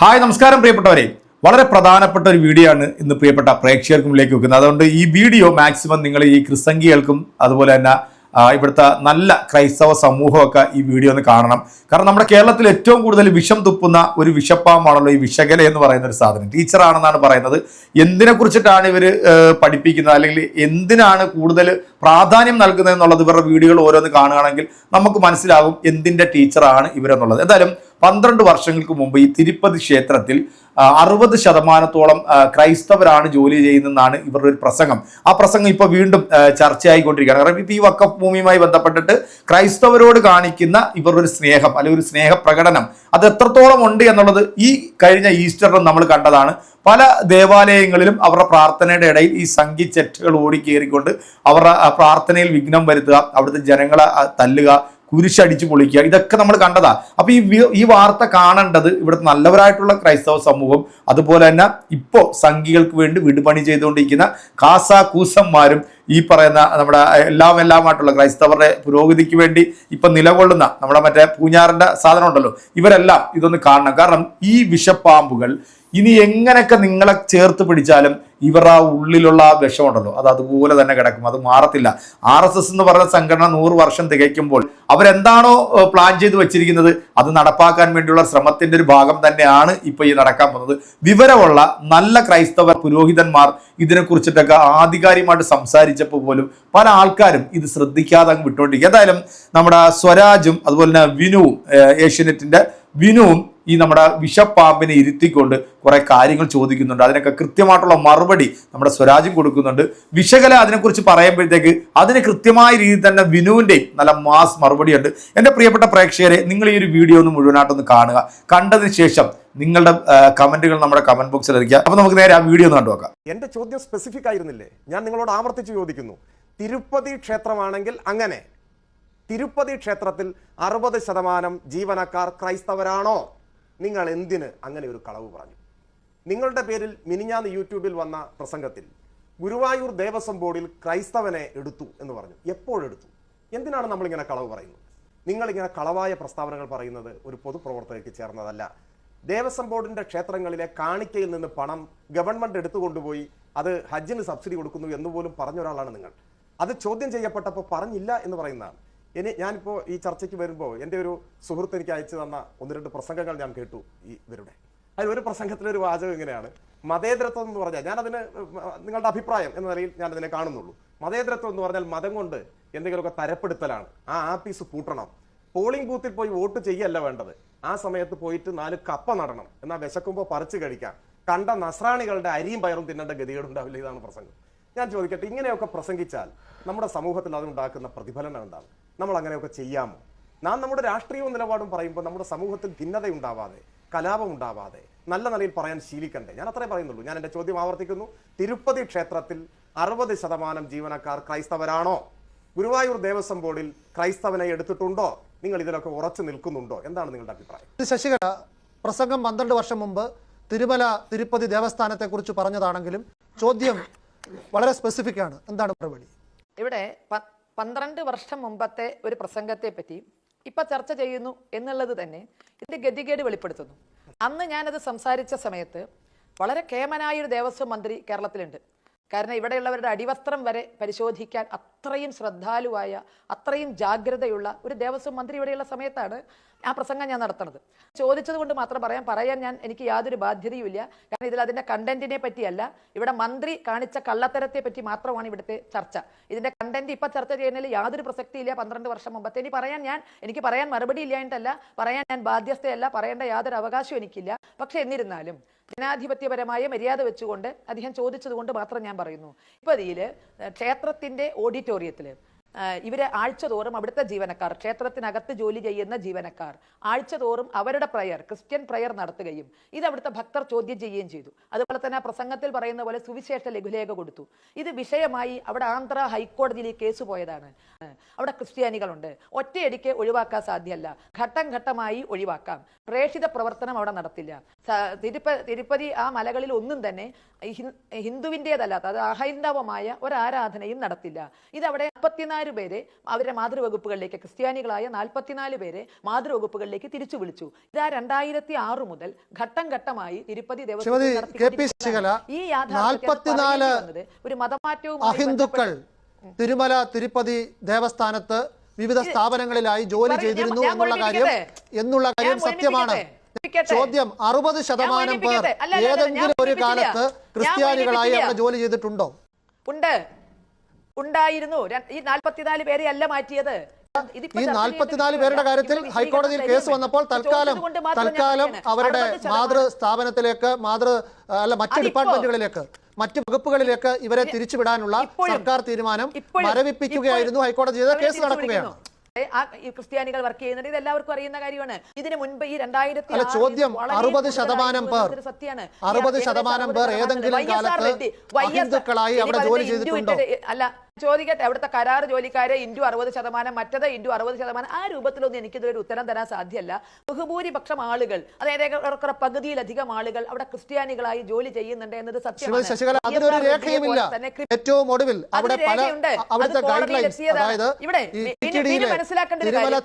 Hi നമസ്കാരം പ്രിയപ്പെട്ടവരെ. വളരെ പ്രധാനപ്പെട്ട ഒരു വീഡിയോ ആണ് ഇന്ന് പ്രിയപ്പെട്ട പ്രേക്ഷകർക്കും മുന്നിലേക്ക് വെക്കുന്നത്. അതുകൊണ്ട് ഈ വീഡിയോ മാക്സിമം നിങ്ങൾ ഈ ക്രിസംഗികൾക്കും അതുപോലെ തന്നെ ഇവിടുത്തെ നല്ല ക്രൈസ്തവ സമൂഹമൊക്കെ ഈ വീഡിയോ ഒന്ന് കാണണം. കാരണം നമ്മുടെ കേരളത്തിൽ ഏറ്റവും കൂടുതൽ വിഷം തുപ്പുന്ന ഒരു വിഷപ്പാമാണല്ലോ ഈ വിഷകല എന്ന് പറയുന്ന ഒരു സാധനം. ടീച്ചറാണെന്നാണ് പറയുന്നത്. എന്തിനെ കുറിച്ചിട്ടാണ് ഇവർ പഠിപ്പിക്കുന്നത്? അല്ലെങ്കിൽ എന്തിനാണ് കൂടുതൽ പ്രാധാന്യം നൽകുന്നത് എന്നുള്ളത് ഇവരുടെ വീഡിയോകൾ ഓരോന്ന് കാണുകയാണെങ്കിൽ നമുക്ക് മനസ്സിലാകും എന്തിന്റെ ടീച്ചറാണ് ഇവരെന്നുള്ളത്. എന്തായാലും പന്ത്രണ്ട് വർഷങ്ങൾക്ക് മുമ്പ് ഈ തിരുപ്പതി ക്ഷേത്രത്തിൽ അറുപത് ശതമാനത്തോളം ക്രൈസ്തവരാണ് ജോലി ചെയ്യുന്നതെന്നാണ് ഇവരുടെ ഒരു പ്രസംഗം. ആ പ്രസംഗം ഇപ്പൊ വീണ്ടും ചർച്ചയായിക്കൊണ്ടിരിക്കുകയാണ്. കാരണം ഇപ്പൊ ഈ വക്കഫ് ഭൂമിയുമായി ബന്ധപ്പെട്ടിട്ട് ക്രൈസ്തവരോട് കാണിക്കുന്ന ഇവരുടെ ഒരു സ്നേഹം അല്ലെങ്കിൽ ഒരു സ്നേഹ പ്രകടനം അത് എത്രത്തോളം ഉണ്ട് എന്നുള്ളത് ഈ കഴിഞ്ഞ ഈസ്റ്ററിലും നമ്മൾ കണ്ടതാണ്. പല ദേവാലയങ്ങളിലും അവരുടെ പ്രാർത്ഥനയുടെ ഇടയിൽ ഈ സംഘിച്ചെറ്റുകൾ ഓടിക്കേറിക്കൊണ്ട് അവരുടെ പ്രാർത്ഥനയിൽ വിഘ്നം വരുത്തുക അവിടുത്തെ ജനങ്ങളെ തല്ലുക കുരിശടിച്ചു പൊളിക്കുക. ഇതൊക്കെ നമ്മൾ കണ്ടതാ. അപ്പൊ ഈ ഈ വാർത്ത കാണേണ്ടത് ഇവിടുത്തെ നല്ലവരായിട്ടുള്ള ക്രൈസ്തവ സമൂഹം അതുപോലെ തന്നെ ഇപ്പോൾ സംഘികൾക്ക് വേണ്ടി വിടുപണി ചെയ്തുകൊണ്ടിരിക്കുന്ന കാസ കൂസന്മാരും ഈ പറയുന്ന നമ്മുടെ എല്ലാം എല്ലാമായിട്ടുള്ള ക്രൈസ്തവരുടെ പുരോഗതിക്ക് വേണ്ടി ഇപ്പൊ നിലകൊള്ളുന്ന നമ്മുടെ മറ്റേ പൂഞ്ഞാറിന്റെ സാധനം ഉണ്ടല്ലോ ഇവരെല്ലാം ഇതൊന്ന് കാണണം. കാരണം ഈ വിഷപ്പാമ്പുകൾ ഇനി എങ്ങനെയൊക്കെ നിങ്ങളെ ചേർത്ത് പിടിച്ചാലും ഇവർ ആ ഉള്ളിലുള്ള ആ വിഷമുണ്ടല്ലോ അത് അതുപോലെ തന്നെ കിടക്കും. അത് മാറത്തില്ല. ആർ എന്ന് പറയുന്ന സംഘടന നൂറ് വർഷം തികയ്ക്കുമ്പോൾ അവരെന്താണോ പ്ലാൻ ചെയ്ത് വെച്ചിരിക്കുന്നത് അത് നടപ്പാക്കാൻ വേണ്ടിയുള്ള ശ്രമത്തിന്റെ ഒരു ഭാഗം തന്നെയാണ് ഇപ്പൊ ഈ നടക്കാൻ പോകുന്നത്. വിവരമുള്ള നല്ല ക്രൈസ്തവ പുരോഹിതന്മാർ ഇതിനെക്കുറിച്ചിട്ടൊക്കെ ആധികാരികമായിട്ട് സംസാരിച്ചപ്പോൾ പോലും പല ആൾക്കാരും ഇത് ശ്രദ്ധിക്കാതെ അങ്ങ് വിട്ടുകൊണ്ടിരിക്കുക. ഏതായാലും നമ്മുടെ സ്വരാജും അതുപോലെ തന്നെ വിനുവും ഏഷ്യനെറ്റിന്റെ വിനുവും ഈ നമ്മുടെ വിഷപ്പാമ്പിനെ ഇരുത്തിക്കൊണ്ട് കുറേ കാര്യങ്ങൾ ചോദിക്കുന്നുണ്ട്. അതിനൊക്കെ കൃത്യമായിട്ടുള്ള മറുപടി നമ്മുടെ സ്വരാജും കൊടുക്കുന്നുണ്ട്. വിശകല അതിനെക്കുറിച്ച് പറയുമ്പോഴത്തേക്ക് അതിന് കൃത്യമായ രീതിയിൽ തന്നെ വിനുവിന്റെയും നല്ല മാസ് മറുപടിയുണ്ട്. എന്റെ പ്രിയപ്പെട്ട പ്രേക്ഷകരെ നിങ്ങൾ ഈ ഒരു വീഡിയോ ഒന്ന് മുഴുവനായിട്ടൊന്ന് കാണുക. കണ്ടതിന് ശേഷം നിങ്ങളുടെ കമന്റുകൾ നമ്മുടെ കമന്റ് ബോക്സിൽ അറിയിക്കുക. അപ്പൊ നമുക്ക് നേരെ ആ വീഡിയോ ഒന്ന് കണ്ടുനോക്കാം എന്റെ ചോദ്യം സ്പെസിഫിക് ആയിരുന്നില്ലേ? ഞാൻ നിങ്ങളോട് ആവർത്തിച്ച് ചോദിക്കുന്നു. തിരുപ്പതി ക്ഷേത്രമാണെങ്കിൽ അങ്ങനെ. തിരുപ്പതി ക്ഷേത്രത്തിൽ അറുപത് ശതമാനം ജീവനക്കാർ ക്രൈസ്തവരാണോ? നിങ്ങൾ എന്തിന് അങ്ങനെ ഒരു കളവ് പറഞ്ഞു? നിങ്ങളുടെ പേരിൽ മിനിഞ്ഞാന്ന് യൂട്യൂബിൽ വന്ന പ്രസംഗത്തിൽ ഗുരുവായൂർ ദേവസ്വം ബോർഡിൽ ക്രൈസ്തവനെ എടുത്തു എന്ന് പറഞ്ഞു. എപ്പോഴെടുത്തു എന്തിനാണ് നമ്മളിങ്ങനെ കളവ് പറയുന്നത്? നിങ്ങളിങ്ങനെ കളവായ പ്രസ്താവനകൾ പറയുന്നത് ഒരു പൊതുപ്രവർത്തകർക്ക് ചേർന്നതല്ല. ദേവസ്വം ബോർഡിന്റെ ക്ഷേത്രങ്ങളിലെ കാണിക്കയിൽ നിന്ന് പണം ഗവൺമെന്റ് എടുത്തുകൊണ്ടുപോയി അത് ഹജ്ജിന് സബ്സിഡി കൊടുക്കുന്നു എന്ന് പോലും പറഞ്ഞ ഒരാളാണ് നിങ്ങൾ. അത് ചോദ്യം ചെയ്യപ്പെട്ടപ്പോൾ പറഞ്ഞില്ല എന്ന് പറയുന്നതാണ്. ഇനി ഞാനിപ്പോൾ ഈ ചർച്ചയ്ക്ക് വരുമ്പോൾ എന്റെ ഒരു സുഹൃത്ത് എനിക്ക് അയച്ചു തന്ന ഒന്ന് രണ്ട് പ്രസംഗങ്ങൾ ഞാൻ കേട്ടു ഈ ഇവരുടെ. അതിൽ ഒരു പ്രസംഗത്തിലൊരു വാചകം ഇങ്ങനെയാണ്. മതേതരത്വം എന്ന് പറഞ്ഞാൽ ഞാനതിന് നിങ്ങളുടെ അഭിപ്രായം എന്ന നിലയിൽ ഞാൻ അതിനെ കാണുന്നുള്ളൂ. മതേതരത്വം എന്ന് പറഞ്ഞാൽ മതം കൊണ്ട് എന്തെങ്കിലുമൊക്കെ തരപ്പെടുത്തലാണ്. ആ ആപ്പീസ് പൂട്ടണം. പോളിംഗ് ബൂത്തിൽ പോയി വോട്ട് ചെയ്യല്ല വേണ്ടത്. ആ സമയത്ത് പോയിട്ട് നാല് കപ്പ നടണം. എന്നാൽ വിശക്കുമ്പോൾ പറിച്ചു കഴിക്കാം. കണ്ട നസ്രാണികളുടെ അരിയും പയറും തിന്നേണ്ട ഗതികേടുണ്ടാവില്ല ഇതാണ് പ്രസംഗം. ഞാൻ ചോദിക്കട്ടെ ഇങ്ങനെയൊക്കെ പ്രസംഗിച്ചാൽ നമ്മുടെ സമൂഹത്തിൽ അതുണ്ടാക്കുന്ന പ്രതിഫലനം എന്താണ്? നമ്മൾ അങ്ങനെയൊക്കെ ചെയ്യാമോ? നാം നമ്മുടെ രാഷ്ട്രീയവും നിലപാടും പറയുമ്പോൾ നമ്മുടെ സമൂഹത്തിൽ ഭിന്നതയുണ്ടാവാതെ കലാപം ഉണ്ടാവാതെ നല്ല നിലയിൽ പറയാൻ ശീലിക്കണ്ടേ? ഞാൻ അത്രേ പറയുന്നുള്ളൂ. ഞാൻ എന്റെ ചോദ്യം ആവർത്തിക്കുന്നു. തിരുപ്പതി ക്ഷേത്രത്തിൽ അറുപത് ശതമാനം ജീവനക്കാർ ക്രൈസ്തവരാണോ? ഗുരുവായൂർ ദേവസ്വം ബോർഡിൽ ക്രൈസ്തവനെ എടുത്തിട്ടുണ്ടോ? നിങ്ങൾ ഇതിലൊക്കെ ഉറച്ചു നിൽക്കുന്നുണ്ടോ? എന്താണ് നിങ്ങളുടെ അഭിപ്രായം? ശശികല പ്രസംഗം പന്ത്രണ്ട് വർഷം മുമ്പ് തിരുമല തിരുപ്പതി ദേവസ്ഥാനത്തെക്കുറിച്ച് പറഞ്ഞതാണെങ്കിലും ചോദ്യം വളരെ സ്പെസിഫിക് ആണ്. എന്താണ് മറുപടി? ഇവിടെ പന്ത്രണ്ട് വർഷം മുമ്പത്തെ ഒരു പ്രസംഗത്തെ പറ്റി ഇപ്പൊ ചർച്ച ചെയ്യുന്നു എന്നുള്ളത് തന്നെ ഇതിന്റെ ഗതികേട് വെളിപ്പെടുത്തുന്നു. അന്ന് ഞാനത് സംസാരിച്ച സമയത്ത് വളരെ കേമനായ ഒരു ദേവസ്വം മന്ത്രി കേരളത്തിലുണ്ട്. കാരണം ഇവിടെയുള്ളവരുടെ അടിവസ്ത്രം വരെ പരിശോധിക്കാൻ അത്രയും ശ്രദ്ധാലുവായ അത്രയും ജാഗ്രതയുള്ള ഒരു ദേവസ്വം മന്ത്രി ഇവിടെയുള്ള സമയത്താണ് ആ പ്രസംഗം ഞാൻ നടത്തുന്നത്. ചോദിച്ചത് കൊണ്ട് മാത്രം പറയാം പറയാൻ ഞാൻ എനിക്ക് യാതൊരു ബാധ്യതയുമില്ല. കാരണം ഇതിൽ അതിന്റെ കണ്ടന്റിനെ പറ്റിയല്ല. ഇവിടെ മന്ത്രി കാണിച്ച കള്ളത്തരത്തെ പറ്റി മാത്രമാണ് ഇവിടുത്തെ ചർച്ച. ഇതിന്റെ കണ്ടന്റ് ഇപ്പം ചർച്ച ചെയ്യുന്നതിൽ യാതൊരു പ്രസക്തിയില്ല പന്ത്രണ്ട് വർഷം മുമ്പത്തെ. ഇനി പറയാൻ ഞാൻ എനിക്ക് പറയാൻ മറുപടി ഇല്ലായിട്ടല്ല പറയാൻ ഞാൻ ബാധ്യസ്ഥയല്ല. പറയേണ്ട യാതൊരു അവകാശവും എനിക്കില്ല. പക്ഷെ എന്നിരുന്നാലും ജനാധിപത്യപരമായ മര്യാദ വെച്ചുകൊണ്ട് അദ്ദേഹം ചോദിച്ചതുകൊണ്ട് മാത്രം ഞാൻ പറയുന്നു. ഇപ്പൊ ഇതിൽ ക്ഷേത്രത്തിന്റെ ഓഡിറ്റോറിയത്തിൽ ഇവരെ ആഴ്ചതോറും അവിടുത്തെ ജീവനക്കാർ ക്ഷേത്രത്തിനകത്ത് ജോലി ചെയ്യുന്ന ജീവനക്കാർ ആഴ്ചതോറും അവരുടെ പ്രയർ ക്രിസ്ത്യൻ പ്രയർ നടത്തുകയും ഇത് അവിടുത്തെ ഭക്തർ ചോദ്യം ചെയ്യുകയും ചെയ്തു. അതുപോലെ തന്നെ പ്രസംഗത്തിൽ പറയുന്ന പോലെ സുവിശേഷ ലഘുലേഖ കൊടുത്തു. ഇത് വിഷയമായി അവിടെ ആന്ധ്ര ഹൈക്കോടതിയിൽ കേസ് പോയതാണ്. അവിടെ ക്രിസ്ത്യാനികളുണ്ട്. ഒറ്റയടിക്ക് ഒഴിവാക്കാൻ സാധ്യമല്ല ഘട്ടം ഘട്ടമായി ഒഴിവാക്കാം. പ്രേക്ഷിത പ്രവർത്തനം അവിടെ നടത്തില്ല. തിരുപ്പ തിരുപ്പതി ആ മലകളിൽ ഒന്നും തന്നെ ഹിന്ദുവിന്റെതല്ലാത്ത അത് അഹൈന്ദവമായ ഒരു ആരാധനയും നടത്തില്ല. ഇതവിടെ മുപ്പത്തിനാല് പതിനാറ് പേരെ അവരുടെ മാതൃവകുപ്പുകളിലേക്ക് ക്രിസ്ത്യാനികളായ നാൽപ്പത്തിനാല് പേരെ മാതൃവകുപ്പുകളിലേക്ക് തിരിച്ചു വിളിച്ചു. ഇതാ രണ്ടായിരത്തി ആറ് മുതൽ ഘട്ടം ഘട്ടമായി തിരുപ്പതി ദേവസ്വം ഈ യാഥാർത്ഥ്യത്തെ 44 ഒരു മതമാറ്റവും അഹിന്ദുക്കൾ തിരുമല തിരുപ്പതി ദേവസ്ഥാനത്ത് വിവിധ സ്ഥാപനങ്ങളിലായി ജോലി ചെയ്തിരുന്നു എന്നുള്ള കാര്യം എന്നുള്ള കാര്യം സത്യമാണ്. ചോദ്യം അറുപത് ശതമാനം പേർ ഏതെങ്കിലും ഒരു. കാലത്ത് ക്രിസ്ത്യാനികളായി അവിടെ ജോലി ചെയ്തിട്ടുണ്ടോ? ഉണ്ട്. ഉണ്ടായിരുന്നു. ഈ നാൽപ്പത്തിനാല് പേരെ അല്ല മാറ്റിയത്. ഈ നാൽപ്പത്തിനാല് പേരുടെ കാര്യത്തിൽ ഹൈക്കോടതിയിൽ കേസ് വന്നപ്പോൾ തൽക്കാലം തൽക്കാലം അവരുടെ മാതൃ സ്ഥാപനത്തിലേക്ക് മാതൃ അല്ല മറ്റ് ഡിപ്പാർട്ട്മെന്റുകളിലേക്ക് മറ്റ് വകുപ്പുകളിലേക്ക് ഇവരെ തിരിച്ചുവിടാനുള്ള സർക്കാർ തീരുമാനം മരവിപ്പിക്കുകയായിരുന്നു ഹൈക്കോടതി ചെയ്ത കേസ് നടക്കുകയാണ്. ആ ക്രിസ്ത്യാനികൾ വർക്ക് ചെയ്യുന്നുണ്ട്. ഇത് എല്ലാവർക്കും അറിയുന്ന കാര്യമാണ്. ഇതിന് മുൻപ് ഈ രണ്ടായിരത്തി ചോദ്യം, 60 ശതമാനം പേർ, സത്യമാണ്. 60 ശതമാനം പേർ ഏതെങ്കിലും കാലത്ത് അഹിന്ദുക്കളായി അവിടെ ജോലി ചെയ്തിട്ടുണ്ടോ? അല്ല ചോദിക്കട്ടെ അവിടുത്തെ കരാർ ജോലിക്കാരെ ഇന്റു അറുപത് ശതമാനം മറ്റത് ഇന്റു അറുപത് ശതമാനം ആ രൂപത്തിലൊന്നും എനിക്കിതൊരു ഉത്തരം തരാൻ സാധ്യമല്ല ബഹുഭൂരിപക്ഷം ആളുകൾ അതായത് ഏറെക്കുറെ പകുതിയിലധികം ആളുകൾ അവിടെ ക്രിസ്ത്യാനികളായി ജോലി ചെയ്യുന്നുണ്ട് എന്നത് സത്യമാണ്. ഏറ്റവും ഒടുവിൽ അവിടെ ഇവിടെ.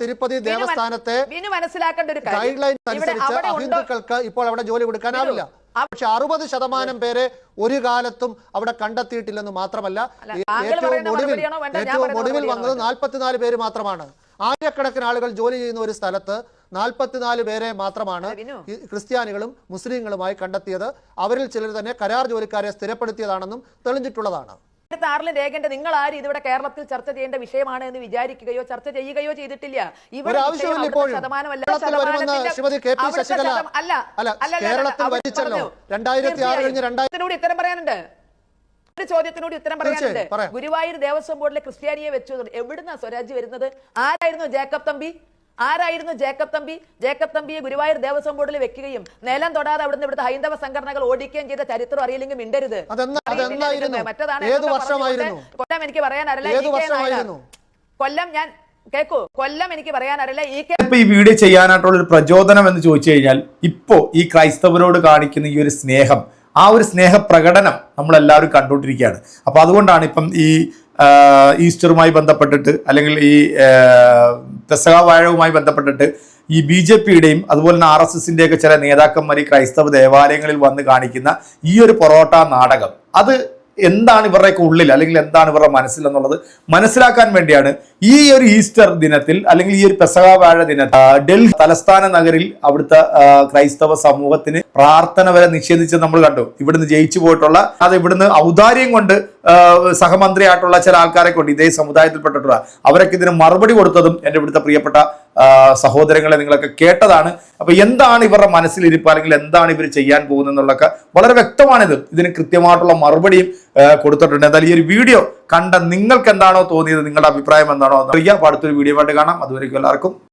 തിരുപ്പതി ദേവസ്ഥാനത്തെ. ഗൈഡ് ലൈൻസ് അനുസരിച്ച് ഇപ്പോൾ അവിടെ ജോലി കൊടുക്കാനാവില്ല. പക്ഷെ അറുപത് ശതമാനം പേരെ ഒരു കാലത്തും അവിടെ കണ്ടെത്തിയിട്ടില്ലെന്ന് മാത്രമല്ല ഏറ്റവും ഒടുവിൽ ഏറ്റവും ഒടുവിൽ വന്നത്? നാൽപ്പത്തിനാല് പേര് മാത്രമാണ്. ആയിരക്കണക്കിന് ആളുകൾ ജോലി ചെയ്യുന്ന ഒരു സ്ഥലത്ത് നാൽപ്പത്തിനാല് പേരെ മാത്രമാണ് ക്രിസ്ത്യാനികളും മുസ്ലിങ്ങളുമായി കണ്ടെത്തിയത്. അവരിൽ ചിലർ തന്നെ കരാർ ജോലിക്കാരെ സ്ഥിരപ്പെടുത്തിയതാണെന്നും തെളിഞ്ഞിട്ടുള്ളതാണ്. രണ്ടായിരത്തി ആറിലും രേഖന്റെ നിങ്ങൾ ആരും? ഇതിവിടെ കേരളത്തിൽ ചർച്ച ചെയ്യേണ്ട വിഷയമാണ് എന്ന് വിചാരിക്കുകയോ ചർച്ച ചെയ്യുകയോ ചെയ്തിട്ടില്ല. ഇവിടെ. ശതമാനമല്ല. അല്ല അല്ല, അല്ല, അല്ല, കേരളത്തിൽ അവിടെ ഭരിച്ചല്ലോ. പറഞ്ഞു. 2006 കഴിഞ്ഞ് രണ്ടായിരത്തി- ഇതിനോട് ഉത്തരം പറയാനുണ്ട്. ഒരു ചോദ്യത്തിനോട് ഉത്തരം പറയാനുണ്ട്. ഗുരുവായൂർ ദേവസ്വം ബോർഡിലെ ക്രിസ്ത്യാനിയെ വെച്ചു എവിടുന്ന സ്വരാജ് വരുന്നത്? ആരായിരുന്നു ജേക്കബ് തമ്പി? ആരായിരുന്നു ജേക്കബ് തമ്പി ജേക്കബ് തമ്പിയെ ഗുരുവായൂർ ദേവസ്വം ബോർഡിൽ വെക്കുകയും നിലം തൊടാതെ അവിടുന്ന് ഇവിടുത്തെ ഹൈന്ദവ സംഘടനകൾ ഓടിക്കുകയും ചെയ്ത ചരിത്രം അറിയില്ലെങ്കിൽ മിണ്ടരുത് അതെന്നാ- അതെന്നായിരുന്നു? മറ്റതാണ് ഏത് വർഷമായിരുന്നു? പറഞ്ഞുകൊണ്ട് കൊല്ലം എനിക്ക് പറയാൻ അറിയില്ല. കൊല്ലം ഞാൻ കേക്കൂ കൊല്ലം എനിക്ക് പറയാൻ അറിയില്ല ഈ ഇപ്പൊ ഈ വീഡിയോ ചെയ്യാനായിട്ടുള്ള ഒരു പ്രചോദനം എന്ന് ചോദിച്ചു കഴിഞ്ഞാൽ ഇപ്പോ ഈ ക്രൈസ്തവരോട് കാണിക്കുന്ന ഈ ഒരു സ്നേഹം ആ ഒരു സ്നേഹ പ്രകടനം നമ്മൾ എല്ലാവരും കണ്ടുകൊണ്ടിരിക്കുകയാണ് അപ്പൊ അതുകൊണ്ടാണ് ഇപ്പം ഈ ഈസ്റ്ററുമായി ബന്ധപ്പെട്ടിട്ട് അല്ലെങ്കിൽ ഈ പെസക വാഴവുമായി ബന്ധപ്പെട്ടിട്ട് ഈ ബി ജെ പിയുടെയും അതുപോലെ തന്നെ ആർ എസ് എസിന്റെയൊക്കെ ചില നേതാക്കന്മാർ ഈ ക്രൈസ്തവ ദേവാലയങ്ങളിൽ വന്ന് കാണിക്കുന്ന ഈ ഒരു പൊറോട്ട നാടകം. അത് എന്താണ് ഇവരുടെയൊക്കെ ഉള്ളിൽ അല്ലെങ്കിൽ എന്താണ് ഇവരുടെ മനസ്സിൽ എന്നുള്ളത് മനസ്സിലാക്കാൻ വേണ്ടിയാണ് ഈ ഒരു ഈസ്റ്റർ ദിനത്തിൽ അല്ലെങ്കിൽ ഈ ഒരു പെസക വാഴ ദിനത്തിൽ ഡൽഹി തലസ്ഥാന നഗരിൽ അവിടുത്തെ ക്രൈസ്തവ സമൂഹത്തിന് പ്രാർത്ഥന വരെ നിഷേധിച്ചത് നമ്മൾ കണ്ടു. ഇവിടുന്ന് ജയിച്ചു പോയിട്ടുള്ള അത് ഇവിടുന്ന് ഔദാര്യം കൊണ്ട് സഹമന്ത്രിയായിട്ടുള്ള ചില ആൾക്കാരെ കൊണ്ട് ഇതേ സമുദായത്തിൽപ്പെട്ടിട്ടുള്ള അവരൊക്കെ ഇതിന് മറുപടി കൊടുത്തതും എന്റെ ഇവിടുത്തെ പ്രിയപ്പെട്ട സഹോദരങ്ങളെ നിങ്ങളൊക്കെ കേട്ടതാണ്. അപ്പൊ എന്താണ് ഇവരുടെ മനസ്സിലിരിപ്പ്? അല്ലെങ്കിൽ എന്താണ് ഇവർ ചെയ്യാൻ പോകുന്നതെന്നുള്ളൊക്കെ വളരെ വ്യക്തമാണിത്. ഇതിന് കൃത്യമായിട്ടുള്ള മറുപടിയും കൊടുത്തിട്ടുണ്ട്. എന്തായാലും ഈ ഒരു വീഡിയോ കണ്ട നിങ്ങൾക്ക് എന്താണോ തോന്നിയത് നിങ്ങളുടെ അഭിപ്രായം എന്താണോ അറിയാം അടുത്തൊരു വീഡിയോ ആയിട്ട് കാണാം. അതുവരെയ്ക്കും എല്ലാവർക്കും